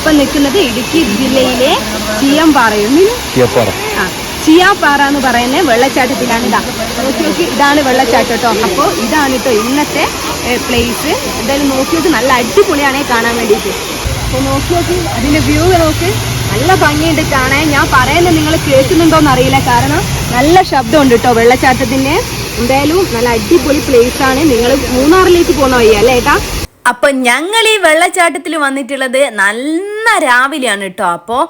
ഇപ്പം നിൽക്കുന്നത് ഇടുക്കി ജില്ലയിലെ ചിയംപാറയും തീയപ്പാറ ആ ചിയാപ്പാറ എന്ന് പറയുന്ന വെള്ളച്ചാട്ടത്തിലാണ് ഇതാ. നോക്കി നോക്കി ഇതാണ് വെള്ളച്ചാട്ടം കേട്ടോ. അപ്പോൾ ഇതാണ് കേട്ടോ ഇന്നത്തെ പ്ലേസ് എന്തായാലും നോക്കി നോക്കി നല്ല അടിപൊളിയാണ് കാണാൻ വേണ്ടിയിട്ട്. അപ്പോൾ നോക്കി നോക്കി അതിന്റെ വ്യൂ നോക്ക്. നല്ല ഭംഗിയുണ്ട് കാണാൻ. ഞാൻ പറയുന്നത് നിങ്ങൾ കേൾക്കുന്നുണ്ടോന്ന് അറിയില്ല. കാരണം നല്ല ശബ്ദമുണ്ട് കേട്ടോ വെള്ളച്ചാട്ടത്തിന്റെ. എന്തായാലും നല്ല അടിപൊളി പ്ലേസ് ആണ്. നിങ്ങൾ മൂന്നാറിലേക്ക് പോകുന്ന വഴി അല്ലേ ഏട്ടാ? അപ്പൊ ഞങ്ങൾ ഈ വെള്ളച്ചാട്ടത്തിൽ വന്നിട്ടുള്ളത് നല്ല രാവിലെയാണ് കേട്ടോ അപ്പോൾ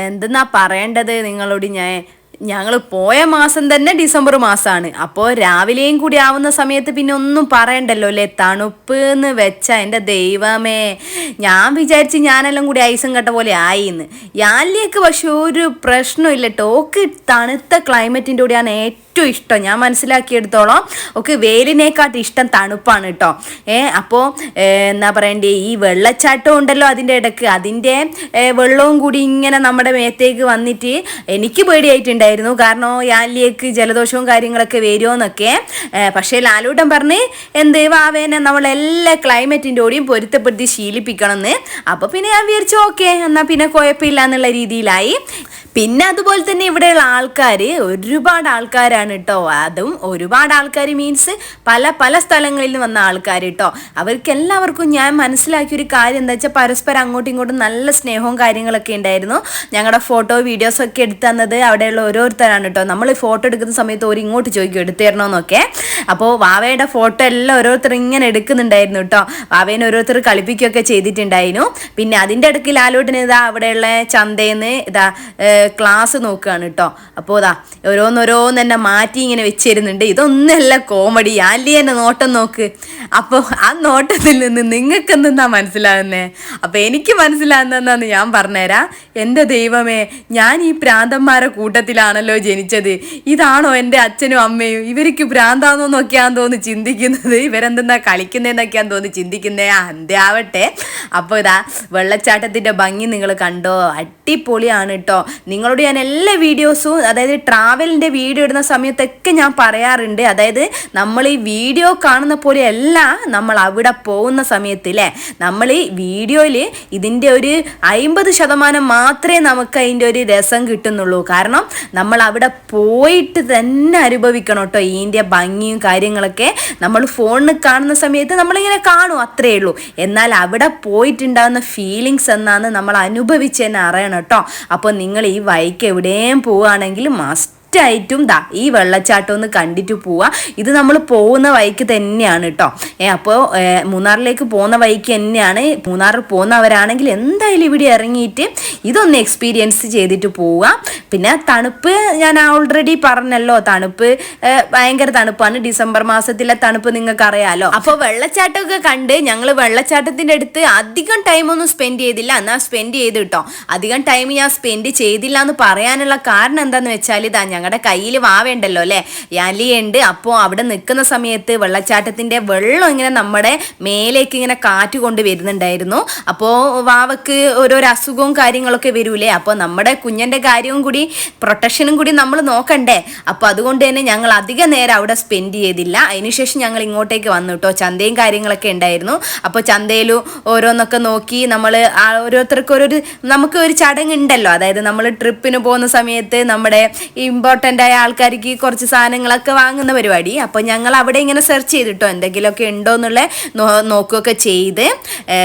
എന്തെന്നാ പറയേണ്ടത് നിങ്ങളോട്? ഞാൻ ഞങ്ങൾ പോയ മാസം തന്നെ ഡിസംബർ മാസമാണ് അപ്പോൾ രാവിലെയും കൂടി ആവുന്ന സമയത്ത് പിന്നെ ഒന്നും പറയണ്ടല്ലോ അല്ലേ? തണുപ്പ് എന്ന് വെച്ച എന്റെ ദൈവമേ. ഞാൻ വിചാരിച്ച് ഞാനെല്ലാം കൂടി ഐസും കട്ട പോലെ ആയി എന്ന് യാലിയൊക്കെ പക്ഷെ ഒരു പ്രശ്നമില്ല ടോക്ക് തണുത്ത ക്ലൈമറ്റിന്റെ കൂടെയാണ് ഏറ്റവും ഇഷ്ടം. ഞാൻ മനസ്സിലാക്കിയെടുത്തോളം ഒക്കെ വേലിനേക്കാട്ടും ഇഷ്ടം തണുപ്പാണ് കേട്ടോ ഏ അപ്പോൾ എന്നാ പറയണ്ടേ ഈ വെള്ളച്ചാട്ടം ഉണ്ടല്ലോ അതിന്റെ ഇടയ്ക്ക്. അതിന്റെ വെള്ളവും കൂടി ഇങ്ങനെ നമ്മുടെ മേത്തേക്ക് വന്നിട്ട് എനിക്ക് പേടിയായിട്ടുണ്ടായിരുന്നു. കാരണം യാലിയേക്ക് ജലദോഷവും കാര്യങ്ങളൊക്കെ വരുമോന്നൊക്കെ പക്ഷേ ലാലൂട്ടൻ പറഞ്ഞ് എന്ത് വാവേനെ നമ്മളെല്ലാ ക്ലൈമറ്റിന്റെ കൂടിയും പൊരുത്തപ്പെടുത്തി ശീലിപ്പിക്കണം എന്ന് അപ്പോൾ പിന്നെ ഞാൻ വിചാരിച്ചു ഓക്കെ എന്നാൽ പിന്നെ കുഴപ്പമില്ല എന്നുള്ള രീതിയിലായി. പിന്നെ അതുപോലെ തന്നെ ഇവിടെയുള്ള ആൾക്കാർ ഒരുപാട് ആൾക്കാരാണ് കേട്ടോ അതും ഒരുപാട് ആൾക്കാർ മീൻസ് പല പല സ്ഥലങ്ങളിൽ നിന്ന് വന്ന ആൾക്കാർ കേട്ടോ അവർക്ക് എല്ലാവർക്കും ഞാൻ മനസ്സിലാക്കിയ ഒരു കാര്യം എന്താ വെച്ചാൽ പരസ്പരം അങ്ങോട്ടും ഇങ്ങോട്ടും നല്ല സ്നേഹവും കാര്യങ്ങളൊക്കെ ഉണ്ടായിരുന്നു. ഞങ്ങളുടെ ഫോട്ടോ വീഡിയോസ് ഒക്കെ എടുത്തു തന്നത് അവിടെയുള്ള ഓരോരുത്തരാണ് കേട്ടോ നമ്മൾ ഫോട്ടോ എടുക്കുന്ന സമയത്ത് ഒരു ഇങ്ങോട്ട് ചോദിക്കും എടുത്തു തരണമെന്നൊക്കെ അപ്പോൾ വാവയുടെ ഫോട്ടോ എല്ലാം ഓരോരുത്തർ ഇങ്ങനെ എടുക്കുന്നുണ്ടായിരുന്നു കേട്ടോ വാവേനെ ഓരോരുത്തർ കളിപ്പിക്കുകയൊക്കെ ചെയ്തിട്ടുണ്ടായിരുന്നു. പിന്നെ അതിന്റെ ഇടയ്ക്ക് ലാലോട്ടിന് ഇതാ അവിടെയുള്ള ചന്തയിൽ നിന്ന് ഇതാ ക്ലാസ് നോക്കുകയാണ് കേട്ടോ അപ്പോൾ ഇതാ ഓരോന്നോരോന്ന് തന്നെ മാറ്റി ഇങ്ങനെ വെച്ചിരുന്നുണ്ട്. ഇതൊന്നല്ല കോമഡി ആലി എന്നെ നോട്ടം നോക്ക്. അപ്പോൾ ആ നോട്ടത്തിൽ നിന്ന് നിങ്ങൾക്ക് എന്താ മനസ്സിലാകുന്നേ? അപ്പോൾ എനിക്ക് മനസ്സിലാകുന്നതെന്നാന്ന് ഞാൻ പറഞ്ഞുതരാം. എന്റെ ദൈവമേ ഞാൻ ഈ പ്രാന്തന്മാരെ കൂട്ടത്തിലാണല്ലോ ജനിച്ചത്. ഇതാണോ എന്റെ അച്ഛനും അമ്മയും? ഇവർക്ക് ഭ്രാന്താന്നോ നോക്കിയാന്ന് തോന്നി ചിന്തിക്കുന്നത്. ഇവരെന്തെന്നാ കളിക്കുന്നതെന്നൊക്കെയാന്ന് തോന്നി ചിന്തിക്കുന്നേ. ആ ആവട്ടെ. അപ്പോൾ ഇതാ വെള്ളച്ചാട്ടത്തിന്റെ ഭംഗി നിങ്ങൾ കണ്ടോ? അടിപൊളിയാണ് കേട്ടോ നിങ്ങളോട് ഞാൻ എല്ലാ വീഡിയോസും അതായത് ട്രാവലിന്റെ വീഡിയോ ഇടുന്ന സമയത്തൊക്കെ ഞാൻ പറയാറുണ്ട്. അതായത് നമ്മൾ ഈ വീഡിയോ കാണുന്ന പോലെയല്ല നമ്മൾ അവിടെ പോകുന്ന സമയത്ത് അല്ലേ നമ്മൾ ഈ വീഡിയോയിൽ ഇതിന്റെ ഒരു അമ്പത് ശതമാനം മാത്രമേ നമുക്ക് അതിന്റെ ഒരു രസം കിട്ടുന്നുള്ളൂ. കാരണം നമ്മൾ അവിടെ പോയിട്ട് തന്നെ അനുഭവിക്കണം കേട്ടോ. ഇതിന്റെ ഭംഗിയും കാര്യങ്ങളൊക്കെ നമ്മൾ ഫോണിൽ കാണുന്ന സമയത്ത് നമ്മളിങ്ങനെ കാണും അത്രയേ ഉള്ളൂ. എന്നാൽ അവിടെ പോയിട്ടുണ്ടാകുന്ന ഫീലിങ്സ് എന്നാണ് നമ്മൾ അനുഭവിച്ച് തന്നെ അറിയണം കേട്ടോ. അപ്പോൾ നിങ്ങൾ ഈ വൈക്ക് എവിടെയും പോവുകയാണെങ്കിൽ മസ്റ്റ് ആയിട്ടും ദാ ഈ വെള്ളച്ചാട്ടം ഒന്ന് കണ്ടിട്ട് പോവാ. ഇത് നമ്മൾ പോകുന്ന വഴിക്ക് തന്നെയാണ് കേട്ടോ ഏ അപ്പോൾ മൂന്നാറിലേക്ക് പോകുന്ന വഴിക്ക് തന്നെയാണ്. മൂന്നാറിൽ പോകുന്നവരാണെങ്കിൽ എന്തായാലും ഇവിടെ ഇറങ്ങിയിട്ട് ഇതൊന്ന് എക്സ്പീരിയൻസ് ചെയ്തിട്ട് പോവുക പിന്നെ തണുപ്പ് ഞാൻ ഓൾറെഡി പറഞ്ഞല്ലോ. തണുപ്പ് ഭയങ്കര തണുപ്പാണ്. ഡിസംബർ മാസത്തിലെ തണുപ്പ് നിങ്ങൾക്ക് അറിയാലോ അപ്പോൾ വെള്ളച്ചാട്ടമൊക്കെ കണ്ട് ഞങ്ങൾ വെള്ളച്ചാട്ടത്തിന്റെ അടുത്ത് അധികം ടൈമൊന്നും സ്പെൻഡ് ചെയ്തില്ല. എന്നാൽ സ്പെൻഡ് ചെയ്ത് കേട്ടോ അധികം ടൈം ഞാൻ സ്പെൻഡ് ചെയ്തില്ല എന്ന് പറയാനുള്ള കാരണം എന്താന്ന് വെച്ചാൽ ഇതാ ഞങ്ങളുടെ കയ്യിൽ വാവേണ്ടല്ലോ അല്ലേ? ഉണ്ട് അപ്പോൾ അവിടെ നിൽക്കുന്ന സമയത്ത് വെള്ളച്ചാട്ടത്തിന്റെ വെള്ളം ഇങ്ങനെ നമ്മുടെ മേലേക്ക് ഇങ്ങനെ കാറ്റ് കൊണ്ട് വരുന്നുണ്ടായിരുന്നു. അപ്പോൾ വാവക്ക് ഓരോരോ അസുഖവും കാര്യങ്ങളൊക്കെ വരൂലേ? അപ്പോൾ നമ്മുടെ കുഞ്ഞന്റെ കാര്യവും കൂടി പ്രൊട്ടക്ഷനും കൂടി നമ്മൾ നോക്കണ്ടേ? അപ്പോൾ അതുകൊണ്ട് തന്നെ ഞങ്ങൾ അധിക നേരം അവിടെ സ്പെൻഡ് ചെയ്തില്ല. അതിനുശേഷം ഞങ്ങൾ ഇങ്ങോട്ടേക്ക് വന്നു കേട്ടോ ചന്തയും കാര്യങ്ങളൊക്കെ ഉണ്ടായിരുന്നു. അപ്പോൾ ചന്തയിലും ഓരോന്നൊക്കെ നോക്കി നമ്മൾ ഓരോരുത്തർക്ക് ഓരോരു നമുക്ക് ഒരു ചടങ്ങ് ഉണ്ടല്ലോ. അതായത് നമ്മൾ ട്രിപ്പിന് പോകുന്ന സമയത്ത് നമ്മുടെ ഇമ്പോർട്ടന്റ് ആയ ആൾക്കാർക്ക് കുറച്ച് സാധനങ്ങളൊക്കെ വാങ്ങുന്ന പരിപാടി. അപ്പോൾ ഞങ്ങൾ അവിടെ ഇങ്ങനെ സെർച്ച് ചെയ്തിട്ടോ എന്തെങ്കിലുമൊക്കെ ഉണ്ടോ എന്നുള്ള നോക്കുകയൊക്കെ ചെയ്ത്.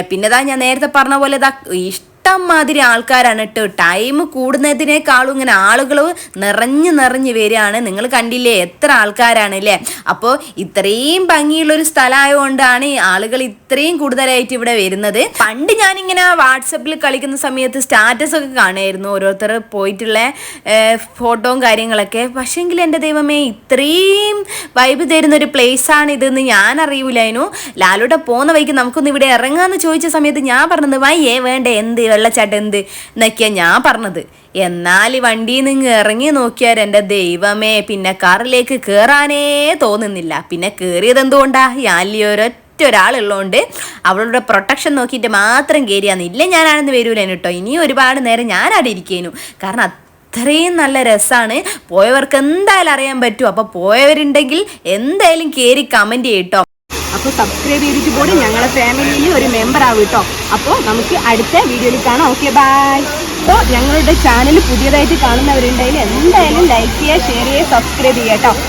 പിന്നെതാ ഞാൻ നേരത്തെ പറഞ്ഞ പോലെ ഇതാ ഇഷ്ടം മാതിരി ആൾക്കാരാണ് കേട്ടോ ടൈം കൂടുന്നതിനേക്കാളും ഇങ്ങനെ ആളുകൾ നിറഞ്ഞു നിറഞ്ഞു വരികയാണ്. നിങ്ങൾ കണ്ടില്ലേ? എത്ര ആൾക്കാരാണ് അല്ലേ അപ്പോൾ ഇത്രയും ഭംഗിയുള്ളൊരു സ്ഥലമായതുകൊണ്ടാണ് ആളുകൾ ഇത്രയും കൂടുതലായിട്ട് ഇവിടെ വരുന്നത്. പണ്ട് ഞാനിങ്ങനെ വാട്സപ്പിൽ കളിക്കുന്ന സമയത്ത് സ്റ്റാറ്റസ് ഒക്കെ കാണുമായിരുന്നു. ഓരോരുത്തർ പോയിട്ടുള്ള ഫോട്ടോയും കാര്യങ്ങളൊക്കെ. പക്ഷേങ്കിൽ എന്റെ ദൈവമേ ഇത്രയും വൈബ് തരുന്ന ഒരു പ്ലേസ് ആണ് ഇതെന്ന് ഞാൻ അറിയൂലായിരുന്നു ലാലൂടെ പോകുന്ന വഴിക്ക് നമുക്കൊന്ന് ഇവിടെ ഇറങ്ങാന്ന് ചോദിച്ച സമയത്ത് ഞാൻ പറഞ്ഞത് വയ്യേ വേണ്ട എന്ത് വെള്ളച്ചാട്ടം എന്ത് എന്നൊക്കെയാ ഞാൻ പറഞ്ഞത്. എന്നാൽ വണ്ടിയിൽ നിന്ന് ഇറങ്ങി നോക്കിയാൽ എന്റെ ദൈവമേ പിന്നെ കാറിലേക്ക് കയറാനേ തോന്നുന്നില്ല. പിന്നെ കയറിയത് എന്തുകൊണ്ടാ? ഞാലിയൊരൊറ്റ ഒരൊറ്റ ഒരാളുള്ളതുകൊണ്ട് അവളുടെ പ്രൊട്ടക്ഷൻ നോക്കിയിട്ട് മാത്രം കയറിയാന്ന് ഇല്ല ഞാനാണെന്ന് വരൂലേനു കേട്ടോ. ഇനിയും ഒരുപാട് നേരം ഞാനവിടെ ഇരിക്കേനു. കാരണം അത്രയും നല്ല രസമാണ് പോയവർക്ക് എന്തായാലും അറിയാൻ പറ്റും. അപ്പോൾ പോയവരുണ്ടെങ്കിൽ എന്തായാലും കയറി കമന്റ് ചെയ്യട്ടോ അപ്പോൾ സബ്സ്ക്രൈബ് ചെയ്തിട്ട് പോലും ഞങ്ങളെ ഫാമിലിയിൽ ഒരു മെമ്പർ ആവും കേട്ടോ. അപ്പോൾ നമുക്ക് അടുത്ത വീഡിയോയിൽ കാണാം. ഓക്കെ ബൈ അപ്പോൾ ഞങ്ങളുടെ ചാനൽ പുതിയതായിട്ട് കാണുന്നവരുണ്ടെങ്കിൽ എന്തായാലും ലൈക്ക് ചെയ്യുക ഷെയർ ചെയ്യുക സബ്സ്ക്രൈബ് ചെയ്യുക കേട്ടോ.